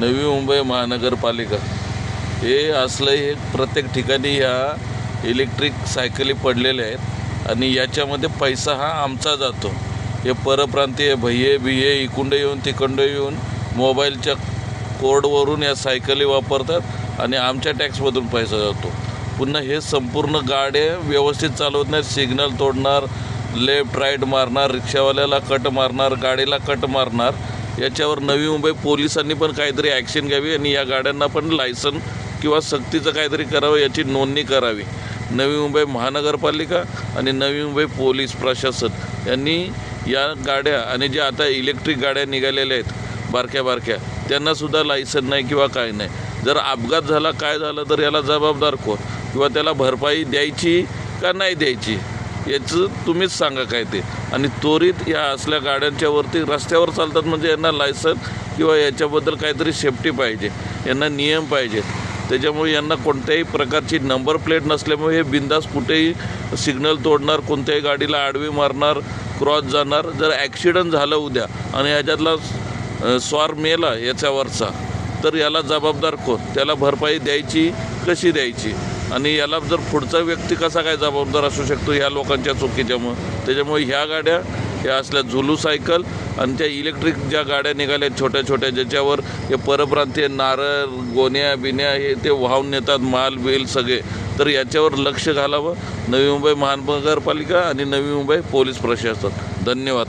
नवी मुंबई महानगरपालिका. हे असलं हे प्रत्येक ठिकाणी ह्या इलेक्ट्रिक सायकली पडलेल्या आहेत. आणि याच्यामध्ये पैसा हा आमचा जातो. हे परप्रांतीय भैये बिये इकुंड येऊन तिकंड येऊन मोबाईलच्या कोडवरून या सायकली वापरतात आणि आमच्या टॅक्समधून पैसा जातो. पुन्हा हे संपूर्ण गाड्या व्यवस्थित चालवत नाहीत. सिग्नल तोडणार लेफ्ट राईट मारणार रिक्षावाल्याला कट मारणार गाडीला कट मारणार. याच्यावर नवी मुंबई पोलिसांनी पण काहीतरी ॲक्शन घ्यावी आणि या गाड्यांना पण लायसन किंवा सक्तीचं काहीतरी करावं याची नोंदणी करावी. नवी मुंबई महानगरपालिका आणि नवी मुंबई पोलीस प्रशासन यांनी या गाड्या आणि ज्या आता इलेक्ट्रिक गाड्या निघालेल्या आहेत बारक्या बारक्या त्यांनासुद्धा लायसन नाही किंवा काय नाही. जर अपघात झाला काय झालं तर याला जबाबदार कोण? किंवा त्याला भरपाई द्यायची का नाही द्यायची? याचं तुम्हीच सांगा काय ते. आणि त्वरित या असल्या गाड्यांच्या वरती रस्त्यावर चालतात म्हणजे यांना लायसन किंवा याच्याबद्दल काहीतरी सेफ्टी पाहिजे. यांना नियम पाहिजेत त्याच्यामुळे यांना कोणत्याही प्रकारची नंबर प्लेट नसल्यामुळे हे बिंदास कुठेही सिग्नल तोडणार कोणत्याही गाडीला आडवी मारणार क्रॉस जाणार. जर ॲक्सिडंट झालं उद्या आणि ह्याच्यातला स्वार मेला याच्यावरचा तर याला जबाबदार कोण? त्याला भरपाई द्यायची कशी द्यायची? आणि याला जर पुढचा व्यक्ती कसा काय जबाबदार असू शकतो ह्या लोकांच्या चुकीच्यामुळं त्याच्यामुळे ह्या गाड्या ह्या असल्या झुलू सायकल आणि त्या इलेक्ट्रिक ज्या गाड्या निघाल्या छोट्या छोट्या ज्याच्यावर हे परप्रांतीय नारळ गोण्या बिण्या हे ते वाहून नेतात माल बेल सगळे. तर याच्यावर लक्ष घालावं. नवी मुंबई महानगरपालिका आणि नवी मुंबई पोलीस प्रशासन. धन्यवाद.